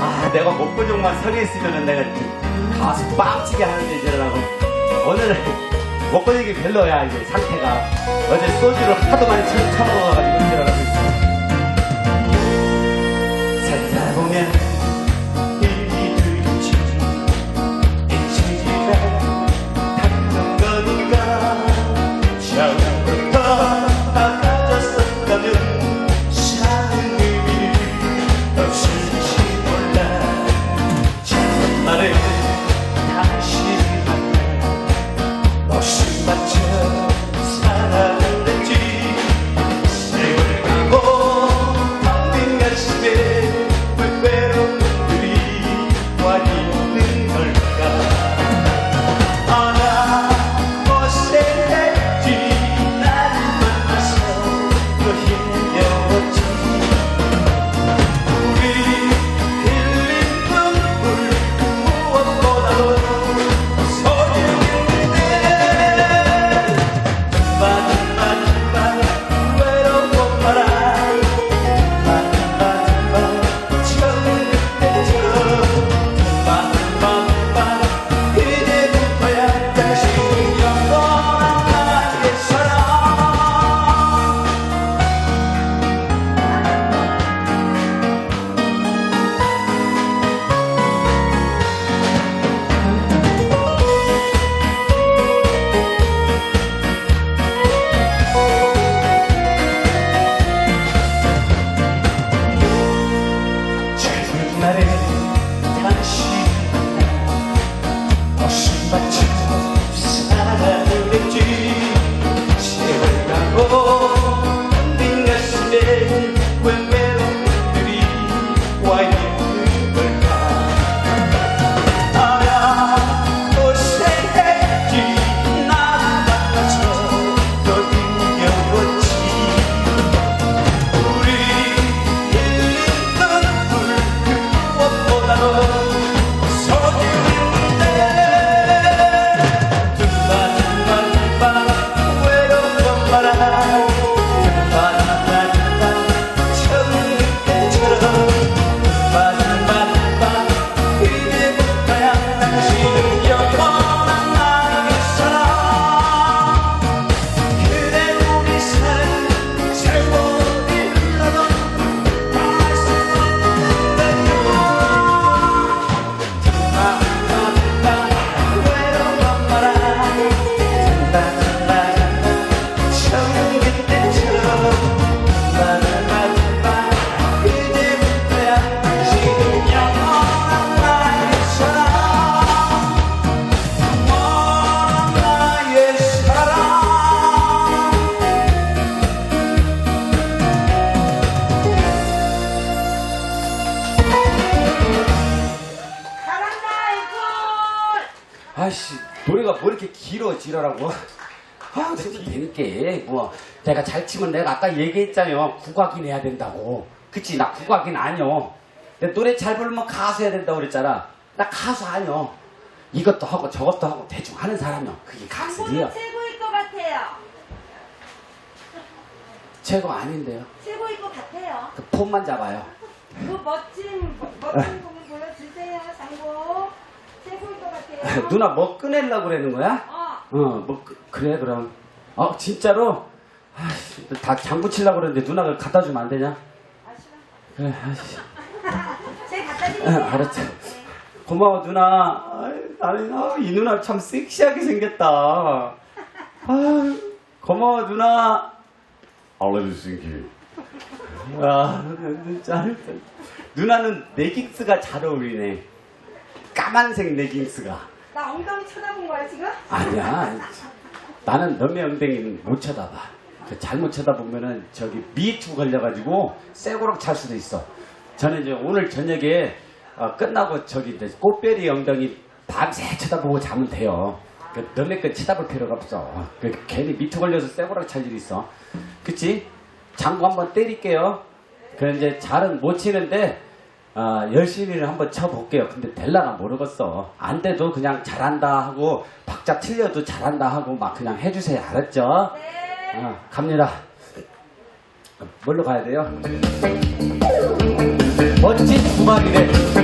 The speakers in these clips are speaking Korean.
아 내가 목구멍만 서리 있으면은 내가 가수 빵치게 하는데 저러라고 오늘은 목구멍이 별로야 이제 상태가. 어제 소주를 하도 많이 쳐- 처먹어가지고 저러라고 내가 잘 치면 내가 아까 얘기했잖아요. 국악인 해야 된다고. 그치? 나 국악인 아니요. 내 노래 잘 부르면 가수 해야 된다고 그랬잖아. 나 가수 아니요. 이것도 하고 저것도 하고 대충 하는 사람이요. 그게 가수예요. 최고일 것 같아요. 최고 아닌데요. 최고일 것 같아요. 그 폰만 잡아요. 그 멋진 멋- 멋진 곡을 보여주세요 장보. 최고일 것 같아요. 누나 뭐 꺼내려고 그러는 거야? 어. 어뭐 그래 그럼. 어 진짜로 다 장구 치려고 그러는데 누나가 갖다 주면 안 되냐? 그래 아이씨 제가 갖다 아, 드릴게요 알았지. 고마워 누나. 아이, 나는 아, 이 누나 참 섹시하게 생겼다. 아, 고마워 누나. 알레르 싱키. 아, 진짜. 누나는 레깅스가 잘 어울리네. 까만색 레깅스가. 나 엉덩이 쳐다본 거야 지금? 아니야. 나는 너의 엉덩이는 못 쳐다봐. 그 잘못 쳐다보면은 저기 미투 걸려가지고 쇠고락 찰 수도 있어. 저는 이제 오늘 저녁에 어, 끝나고 저기 이제 꽃별이 엉덩이 밤새 쳐다보고 자면 돼요. 그 너네 거 쳐다볼 필요가 없어. 그 괜히 미투 걸려서 쇠고락 찰 일이 있어. 그치? 장구 한번 때릴게요. 그 이제 잘은 못 치는데 아, 열심히는 한번 쳐볼게요. 근데 될라나 모르겠어. 안 돼도 그냥 잘한다 하고 박자 틀려도 잘한다 하고 막 그냥 해주세요. 알았죠? 네. 어, 갑니다. 뭘로 가야 돼요? 멋진 구말이래.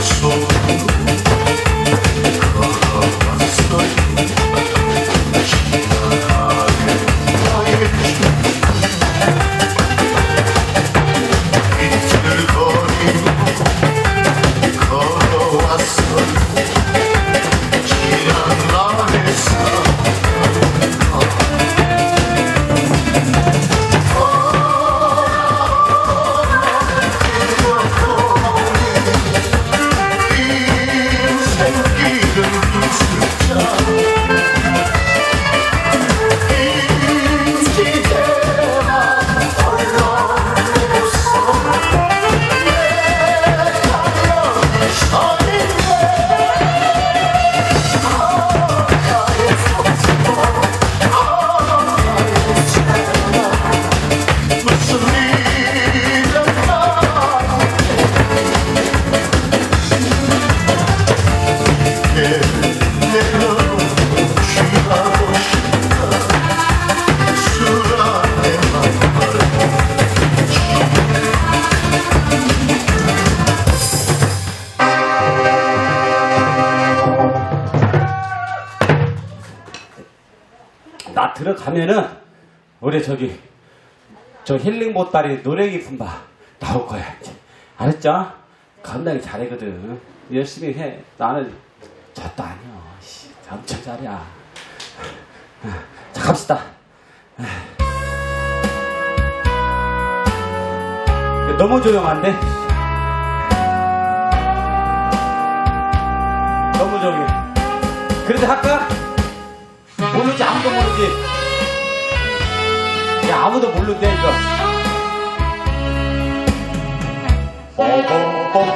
나 가면은 우리 저기 저 힐링 보따리 노래 깊은 바 나올 거야. 이제 알았죠? 겁나게 잘하거든. 열심히 해. 나는 저도 아니야 씨, 엄청 잘이야 자 갑시다. 너무 조용한데? 너무 조용해. 그래도 할까? 모르지 아무도 모르지 야 아무도 모르는데 이거. 아무도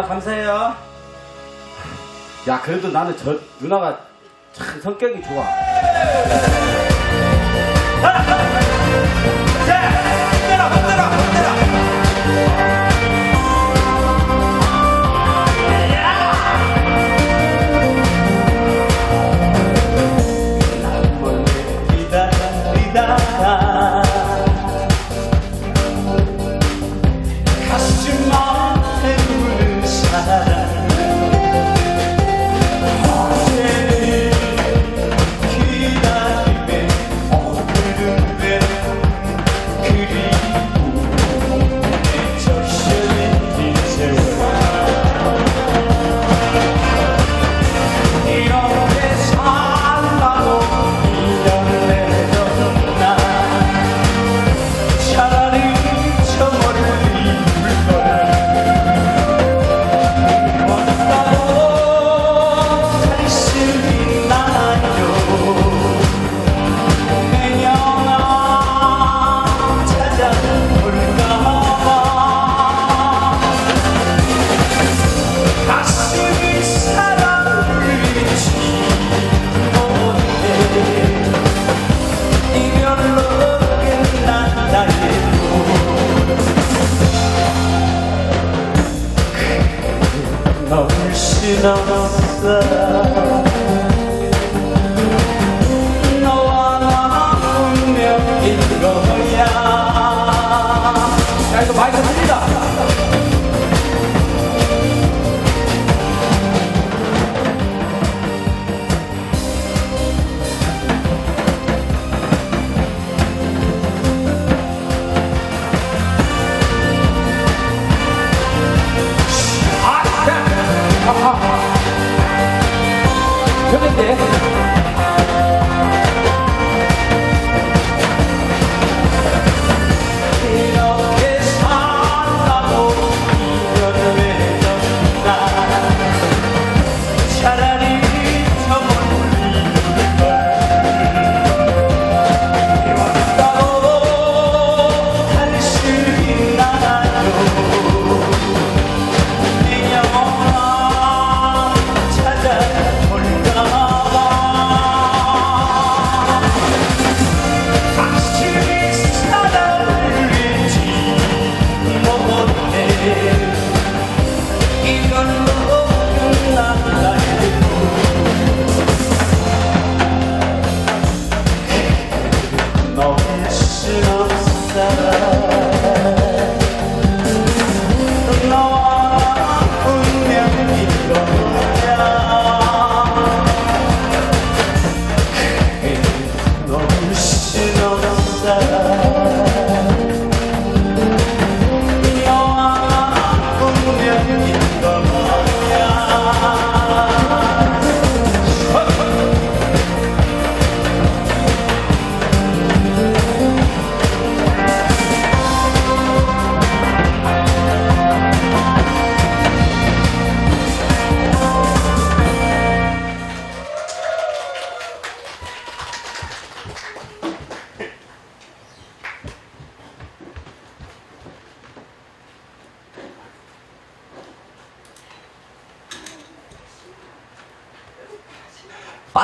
누나 감사해요. 야 그래도 나는 저 누나가 참 성격이 좋아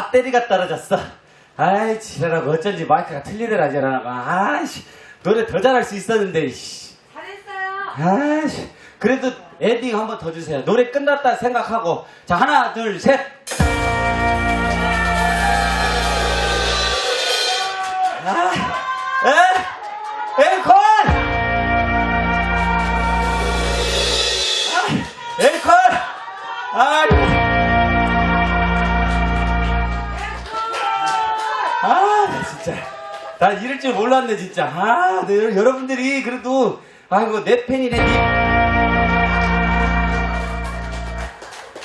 배터리가 떨어졌어. 아이, 지랄하고 어쩐지 마이크가 틀리더라, 지랄하고. 아이씨, 노래 더 잘할 수 있었는데, 씨. 잘했어요. 아이씨. 그래도 엔딩 한번 더 주세요. 노래 끝났다 생각하고. 자, 하나, 둘, 셋. 아, 나 진짜. 나 이럴 줄 몰랐네, 진짜. 아, 네, 여러분들이 그래도, 아이고, 내 팬이네, 니.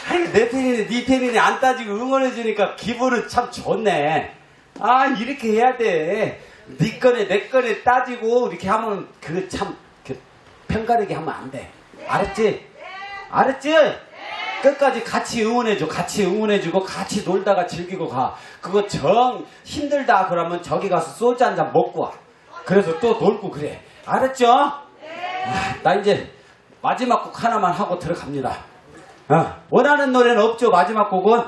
아이고, 내 팬이네, 니 팬이네, 안 따지고 응원해주니까 기분은 참 좋네. 아, 이렇게 해야 돼. 니 거네, 내 거네 따지고, 이렇게 하면, 그거 참, 그, 편가르게 하면 안 돼. 알았지? 알았지? 끝까지 같이 응원해줘. 같이 응원해주고, 같이 놀다가 즐기고 가. 그거 정 힘들다 그러면 저기 가서 소주 한 잔 먹고 와. 그래서 또 놀고 그래. 알았죠? 아, 나 이제 마지막 곡 하나만 하고 들어갑니다. 어, 원하는 노래는 없죠? 마지막 곡은?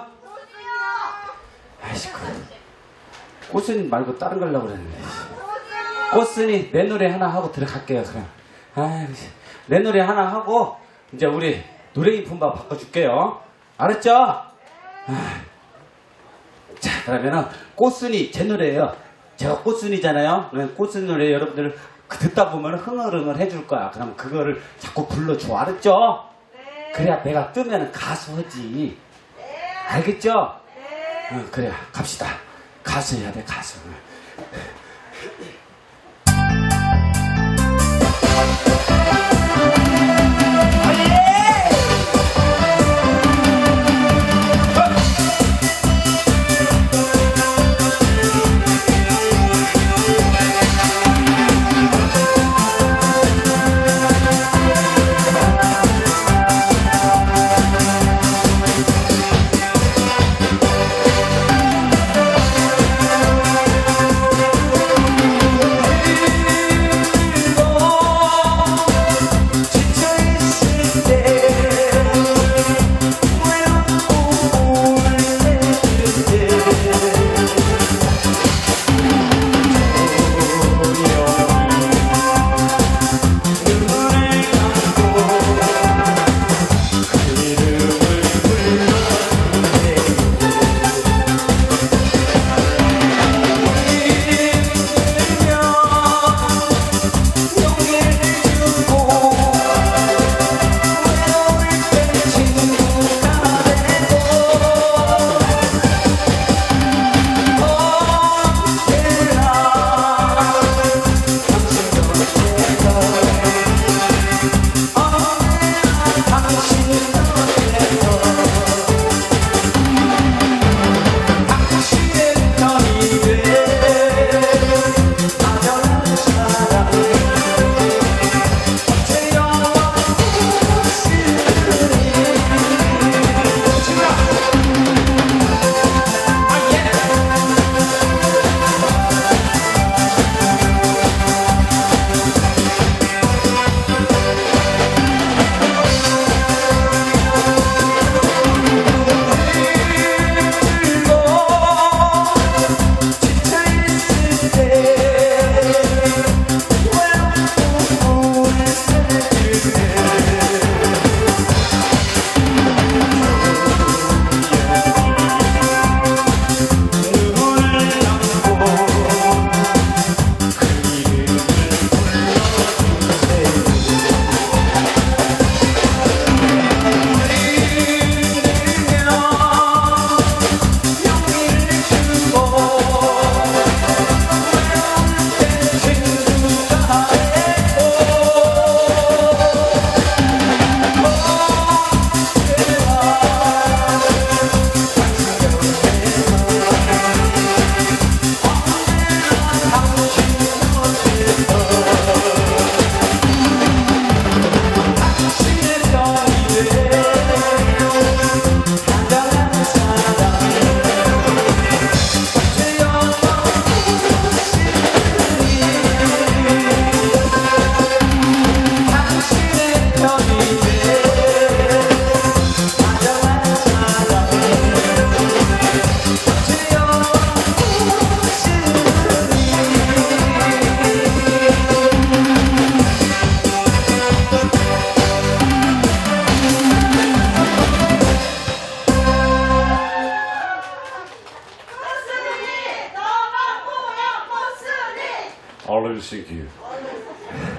아이씨, 그, 꽃순이 말고 다른 걸 하려고 그랬는데. 꽃순이 내 노래 하나 하고 들어갈게요, 그냥. 아이고, 내 노래 하나 하고, 이제 우리 노래 인 품바 바꿔줄게요. 알았죠? 아, 자, 그러면은 꽃순이 제 노래예요. 제가 꽃순이잖아요. 꽃순이 노래 여러분들 그 듣다 보면 흥얼흥얼 해줄 거야. 그럼 그거를 자꾸 불러줘. 알았죠? 그래야 내가 뜨면 가수 하지. 알겠죠? 응, 그래. 갑시다. 가수 해야 돼, 가수.